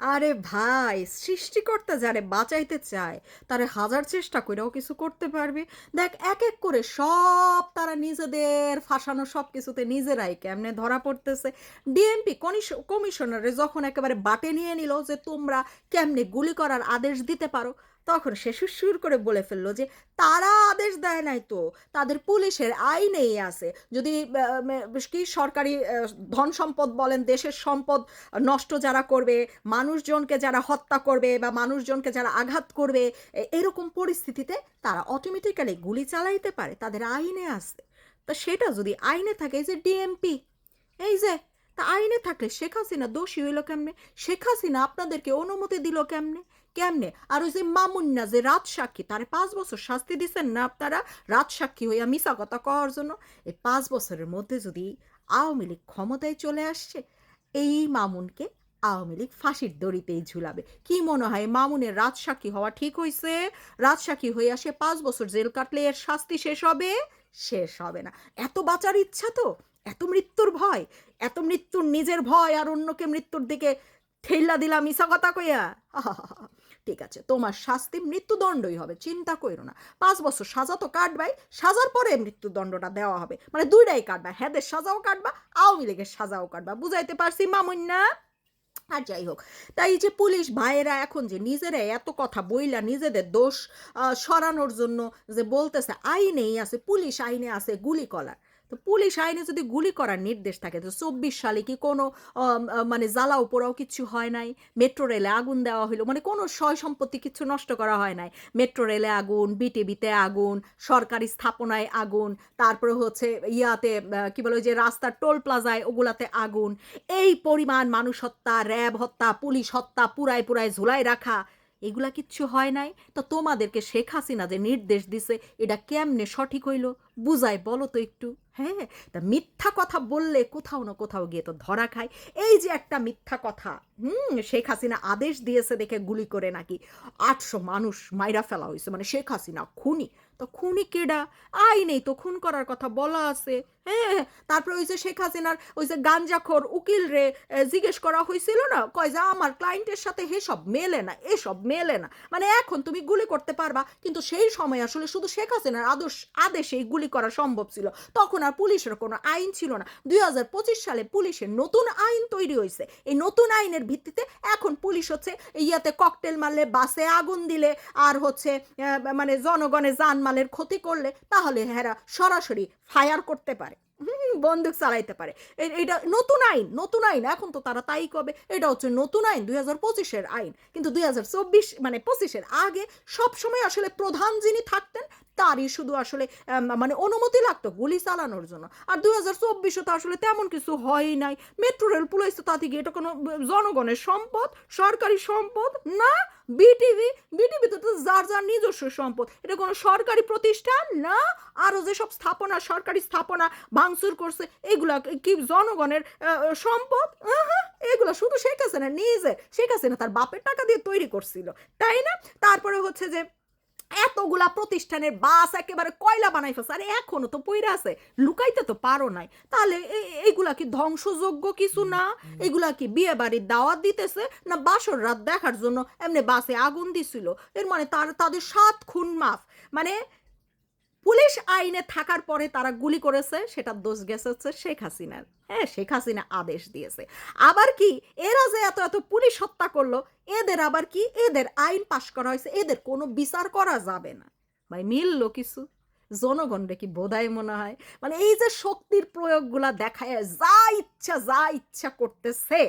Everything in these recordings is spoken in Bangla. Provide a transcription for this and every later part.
আরে ভাই, সৃষ্টিকর্তা যারে বাঁচাইতে চায়, তারে হাজার চেষ্টা করেও কিছু করতে পারবে। দেখ, এক এক করে সব তারা নিজেদের ফাঁসানো সব কিছুতে নিজেরাই কেমনে ধরা পড়তেছে। ডিএমপি কমিশনারে যখন একেবারে বাটে নিয়ে নিল যে তোমরা কেমনে গুলি করার আদেশ দিতে পারো তখন সে সুর করে বলে ফেলল যে, তারা আদেশ দেয় নাই তো, তাদের পুলিশের আইনেই আছে। যদি কি সরকারি ধন সম্পদ বলেন, দেশের সম্পদ নষ্ট যারা করবে, মানুষজনকে যারা হত্যা করবে বা মানুষজনকে যারা আঘাত করবে এরকম পরিস্থিতিতে তারা অটোমেটিক্যালি গুলি চালাইতে পারে, তাদের আইনে আছে। তা সেটা যদি আইনে থাকে যে ডিএমপি এই যে তা আইনে থাকলে শেখ হাসিনা দোষী হইল কেমনে? শেখ হাসিনা আপনাদেরকে অনুমতি দিল কেমনে? কেমনে? আর ওই যে মামুন্না যে রাত সাক্ষী তারে পাঁচ বছর শাস্তি দিচ্ছেন না আপনারা? রাত সাক্ষী হইয়া মিশা কথা কওয়ার জন্য? এই পাঁচ বছরের মধ্যে যদি আওয়ামী লীগ ক্ষমতায় চলে আসছে, এই মামুনকে আওয়ামী লীগ ফাঁসির দড়িতেই ঝুলাবে। কি মনে হয় মামুনের রাত সাক্ষী হওয়া ঠিক হয়েছে রাত সাক্ষী হয়ে আসে পাঁচ বছর জেল কাটলে এর শাস্তি শেষ হবে? শেষ হবে না। এত বাঁচার ইচ্ছা তো? এত মৃত্যুর ভয়, এত মৃত্যুর নিজের ভয় আর অন্যকে মৃত্যুর দিকে ঠেল্লা দিলাম মিশা কথা কইয়া। ঠিক আছে, তোমার শাস্তি মৃত্যুদণ্ডই হবে, চিন্তা কইরো না। পাঁচ বছর সাজা তো কাটবাই, সাজার পরে মৃত্যুদণ্ডটা দেওয়া হবে। মানে দুইটাই কাটবা হ্যাদের সাজাও কাটবা, আওয়ামী লীগের সাজাও কাটবা। বুঝাইতে পারছি মামুন্না? আর যাই হোক, তাই যে পুলিশ ভাইয়েরা এখন যে নিজেরা এত কথা বইলা নিজেদের দোষ সরানোর জন্য যে বলতেছে, আইনেই আছে, পুলিশ আইনে আছে, গুলি করার তো পুলিশ আইনে যদি গুলি করার নির্দেশ থাকে, তো চব্বিশ সালে কি কোনো মানে জ্বালা পোড়াও কিছু হয় নাই? মেট্রো রেলে আগুন দেওয়া হলো মানে কোনো সয় সম্পত্তি কিছু নষ্ট করা হয় নাই? মেট্রো রেলে আগুন, বিটিভিতে আগুন, সরকারি স্থাপনায় আগুন, তারপরে হচ্ছে ইয়াতে কি বলে যে রাস্তার টোল প্লাজায় ওগুলাতে আগুন। এই পরিমাণ মানুষ হত্যা, র্যাব হত্যা, পুলিশ হত্যা, পুরায় পুরায় ঝুলাই রাখা এগুলা কিচ্ছু হয় নাই। তো তোমাদেরকে শেখ হাসিনা যে নির্দেশ দিছে, এটা কেমনে সঠিক হইল? বুঝায় বলো তো একটু। হ্যাঁ তা মিথ্যা কথা বললে কোথাও না কোথাও গিয়ে তো ধরা খায়। এই যে একটা মিথ্যা কথা, হুম, শেখ হাসিনা আদেশ দিয়েছে দেখে গুলি করে নাকি আটশো মানুষ মাইরা ফেলা হয়েছে। মানে শেখ হাসিনা খুনি। তো খুনি কেডা? আইনেই তো খুন করার কথা বলা আছে। হ্যাঁ তারপরে ওই যে শেখ হাসিনার ওই যে গাঞ্জাখোর উকিল রে জিজ্ঞেস করা হয়েছিল না? কয় যে আমার ক্লায়েন্টের সাথে হেসব মেলে না এসব মেলে না। মানে এখন তুমি গুলি করতে পারবা, কিন্তু সেই সময় আসলে শুধু শেখ হাসিনার আদর্শ, আদেশেই গুলি করা সম্ভব ছিল। তখন আর পুলিশের কোনো আইন ছিল না। দুই হাজার পঁচিশ সালে পুলিশের নতুন আইন তৈরি হয়েছে এই নতুন আইনের ভিত্তিতে এখন পুলিশ হচ্ছে ইয়াতে ককটেল মারলে, বাসে আগুন দিলে, আর হচ্ছে মানে জনগণের জানমালের ক্ষতি করলে তাহলে হেরা সরাসরি ফায়ার করতে পারে। বন্দুক চালাইতে পারে। এটা নতুন আইন নতুন আইন। এখন তো তারা তাই কবে এটা হচ্ছে নতুন আইন, দুই হাজার পঁচিশের আইন। কিন্তু দুই হাজার চব্বিশ মানে পঁচিশের আগে সবসময় আসলে প্রধান যিনি থাকতেন তারই শুধু আসলে মানে অনুমতি লাগতো গুলি চালানোর জন্য। আর দুই হাজার চব্বিশে তো আসলে তেমন কিছু হয়ই নাই। মেট্রো রেল পুলিশ তো তাতে গিয়ে এটা কোনো জনগণের সম্পদ, সরকারি সম্পদ না? বিটিভি বিটিভি তো যার যার নিজস্ব সম্পদ। এটা কোনো সরকারি প্রতিষ্ঠান না? আরও যেসব স্থাপনা, সরকারি স্থাপনা ভাঙচুর করছে, এগুলা কি জনগণের সম্পদ? এগুলো শুধু শেখ হাসিনা নিজে, শেখ হাসিনা তার বাপের টাকা দিয়ে তৈরি করছিল, তাই না? তারপরে হচ্ছে যে এতগুলা প্রতিষ্ঠানের বাস একেবারে কয়লা বানাই ফেলছে, আর এখনও তো পইরা আছে, লুকাইতে তো পারো নাই। তাহলে এইগুলা কি ধ্বংসযোগ্য কিছু না? এগুলা কি বিয়ে বাড়ির দাওয়াত দিতেছে, না বাসর রাত দেখার জন্য এমনি বাসে আগুন দিছিল? এর মানে তার, তাদের সাত খুন মাফ। মানে পুলিশ আইনে থাকার পরে তারা গুলি করেছে, সেটা দোষ গেছে হচ্ছে শেখ হাসিনার। হ্যাঁ শেখ হাসিনা আদেশ দিয়েছে। আবার কি, এরা যে এত এত পুলিশ হত্যা করল, এদের আবার কি, এদের আইন পাশ করা হয়েছে, এদের কোনো বিচার করা যাবে না। ভাই, মিললো কিছু? জনগণরে কি বোধায় মনে হয়? মানে এই যে শক্তির প্রয়োগগুলা দেখায়, যা ইচ্ছা যা ইচ্ছা করতেছে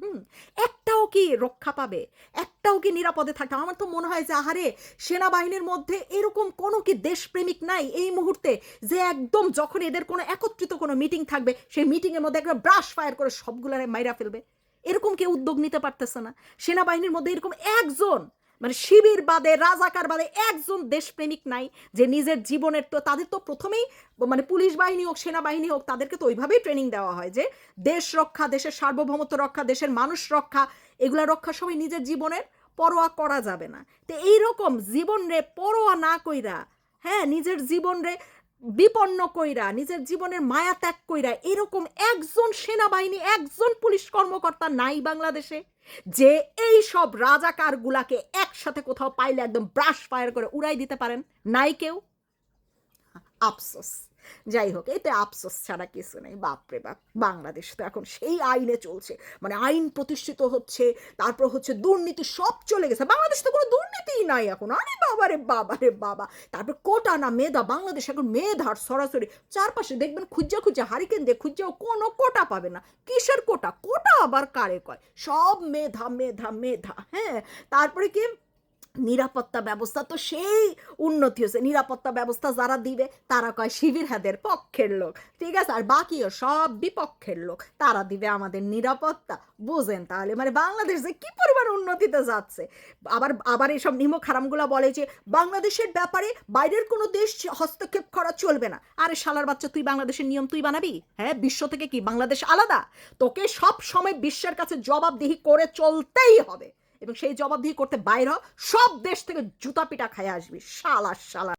হুম, একটাও কি রক্ষা পাবে? একটাও কি নিরাপদে থাকবে আমার তো মনে হয় যে, আহারে, সেনাবাহিনীর মধ্যে এরকম কোনো কি দেশপ্রেমিক নাই এই মুহূর্তে যে একদম যখন এদের কোনো একত্রিত কোনো মিটিং থাকবে, সেই মিটিংয়ের মধ্যে একটা ব্রাশ ফায়ার করে সবগুলো মাইরা ফেলবে। এরকম কেউ উদ্যোগ নিতে পারতেছে না। সেনাবাহিনীর মধ্যে এরকম একজন মানে শিবির বাদে, রাজাকার বাদে একজন দেশপ্রেমিক নাই যে নিজের জীবনের তো, তাদের তো প্রথমেই মানে পুলিশ বাহিনী হোক, সেনাবাহিনী হোক, তাদেরকে তো ওইভাবেই ট্রেনিং দেওয়া হয় যে দেশ রক্ষা, দেশের সার্বভৌমত্ব রক্ষা, দেশের মানুষ রক্ষা, এগুলা রক্ষার সময় নিজের জীবনের পরোয়া করা যাবে না। তো এইরকম জীবন রে পরোয়া না কইরা হ্যাঁ নিজের জীবন রে বিপন্ন কইরা, নিজের জীবনের মায়া ত্যাগ কইরা, এরকম একজন সেনাবাহিনী, একজন পুলিশ কর্মকর্তা নাই বাংলাদেশে। যে এই সব রাজাকারগুলাকে একসাথে কোথাও পাইলে একদম ব্রাশ ফায়ার করে উড়াই দিতে পারেন, নাই কেউ? আফসোস। যাই হোক, এতে আফসোস ছাড়া কিছু নেই, বাপরে বাপ, বাংলাদেশ তো এখন সেই আইনে চলছে। মানে আইন প্রতিষ্ঠিত হচ্ছে, তারপর হচ্ছে দুর্নীতি সব চলে গেছে। বাংলাদেশ তো কোনো দুর্নীতিই নাই এখন। আরে বাবা রে বাবা। তারপর কোটা না মেধা, বাংলাদেশ এখন মেধার সরাসরি চারপাশে দেখবেন খুঁজা খুঁজা হারিকেন দিয়ে খুঁজাও কোনো কোটা পাবে না। কিসের কোটা? কোটা আবার কারে কয়? সব মেধা মেধা মেধা হ্যাঁ? তারপরে কি? নিরাপত্তা ব্যবস্থা তো সেই উন্নতি হয়েছে। নিরাপত্তা ব্যবস্থা যারা দিবে, তারা কয় শিবির হাদের পক্ষের লোক, ঠিক আছে? আর বাকিও সব বিপক্ষের লোক, তারা দিবে আমাদের নিরাপত্তা। বুঝেন তাহলে? মানে বাংলাদেশ যে কি পরিমাণ উন্নতিতে যাচ্ছে। আবার আবার এইসব নিমক হারামগুলা বলে যে, বাংলাদেশের ব্যাপারে বাইরের কোনো দেশ হস্তক্ষেপ করা চলবে না। আরে শালার বাচ্চা, তুই বাংলাদেশের নিয়ম তুই বানাবি? হ্যাঁ বিশ্ব থেকে কি? বাংলাদেশ আলাদা? তোকে সব সময় বিশ্বের কাছে জবাবদিহি করে চলতেই হবে। এবং সেই জবাবদিহি করতে বাইর হ, সব দেশ থেকে জুতা পিটা খায় আসবি। শালা শালা।